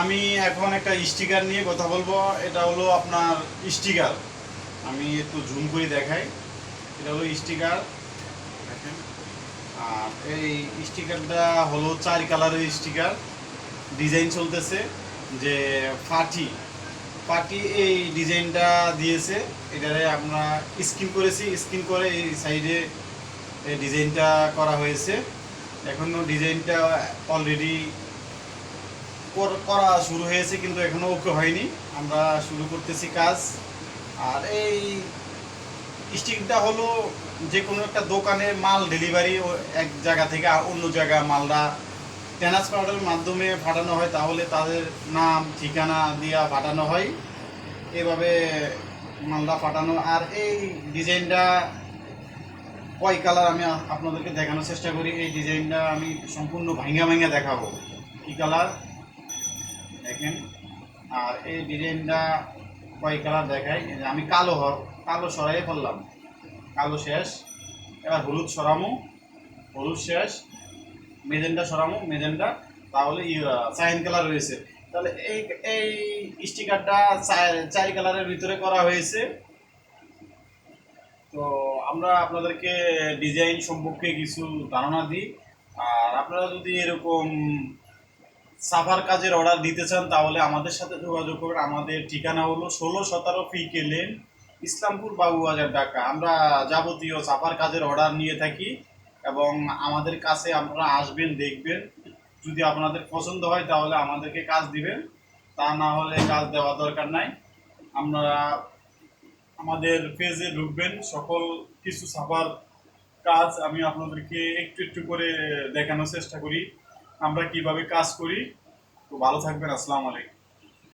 আমি এখন একটা স্টিকার নিয়ে কথা বলব। এটা হলো আপনার স্টিকার। আমি একটু জুম করে দেখাই। এটা হলো স্টিকার। দেখেন। আর এই স্টিকারটা হলো চার কালারের স্টিকার। ডিজাইন চলতেছে যে ফাটি। ফাটি এই ডিজাইনটা দিয়েছে। এটারে আমরা স্কিন করেছি। স্কিন করে এই সাইডে এই ডিজাইনটা করা হয়েছে। এখনও ডিজাইনটা অলরেডি করা শুরু হয়েছে কিন্তু এখনও ওকে হয়নি। আমরা শুরু করতেছি কাজ। আর এই স্টিকটা হলো যে কোনো একটা দোকানে মাল ডেলিভারি এক জায়গা থেকে অন্য জায়গা মালটা ট্রান্সপোর্টের মাধ্যমে পাঠানো হয়, তাহলে তাদের নাম, ঠিকানা দিয়া পাঠানো হয়। এভাবে মালটা পাঠানো। আর এই ডিজাইনটা কয় কালার আমি আপনাদেরকে দেখানোর চেষ্টা করি। এই ডিজাইনটা আমি সম্পূর্ণ ভাঙ্গা ভাঙ্গা দেখাবো। কী কালার? দেখেন। আর এই ডিজাইনটা কয় কালার দেখাই? আমি কালো কালো সরাই ফেললাম। কালো শেষ। এবার হলুদ সরামো, হলুদ শেষ। মেজেন্টা সরামো, মেজেন্টা। তাহলে চাইন কালার রয়েছে। তাহলে এই এই স্টিকারটা চার কালারের ভিতরে করা হয়েছে। তো আমরা আপনাদেরকে ডিজাইন সম্পর্কে কিছু ধারণা দিই। আর আপনারা যদি এরকম সাফার কাজের অর্ডার দিতে চান, তাহলে আমাদের সাথে যোগাযোগ করুন আমাদের ঠিকানা হলো ষোলো সতেরো ফিকে লেন ইসলামপুর, বাবুবাজার, ঢাকা। আমরা যাবতীয় সাফার কাজের অর্ডার নিয়ে থাকি এবং আমাদের কাছে আপনারা আসবেন, দেখবেন। যদি আপনাদের পছন্দ হয়, তাহলে আমাদেরকে কাজ দিবেন। তা না হলে কাজ দেওয়া দরকার নাই। আমরা আমাদের পেজে ঢুকবেন। সকল কিছু সাফার কাজ আমি আপনাদেরকে একটু একটু করে দেখানোর চেষ্টা করি। আমরা কীভাবে কাজ করি। তো ভালো থাকবেন আসসালামু আলাইকুম।